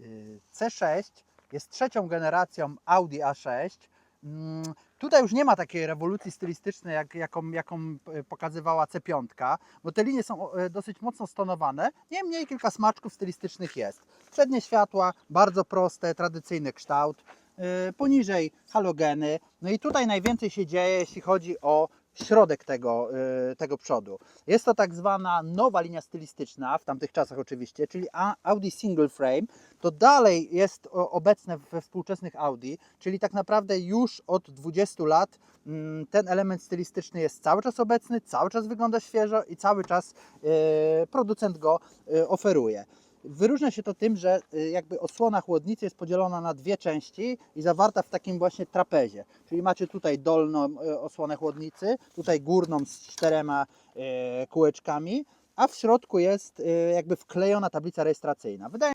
Y, C6 jest trzecią generacją Audi A6. Mm, Tutaj już nie ma takiej rewolucji stylistycznej, jak, jaką, jaką e, pokazywała C5, bo te linie są e, dosyć mocno stonowane. Niemniej kilka smaczków stylistycznych jest. Przednie światła, bardzo proste, tradycyjny kształt. E, Poniżej halogeny. No i tutaj najwięcej się dzieje, jeśli chodzi o środek tego, e, tego przodu. Jest to tak zwana nowa linia stylistyczna, w tamtych czasach oczywiście, czyli Audi Single Frame. To dalej jest obecne we współczesnych Audi, czyli tak naprawdę już od 20 lat mm, ten element stylistyczny jest cały czas obecny, cały czas wygląda świeżo i cały czas e, producent go e, oferuje. Wyróżnia się to tym, że e, jakby osłona chłodnicy jest podzielona na dwie części i zawarta w takim właśnie trapezie. Czyli macie tutaj dolną e, osłonę chłodnicy, tutaj górną z czterema e, kółeczkami, a w środku jest jakby wklejona tablica rejestracyjna. Wydaje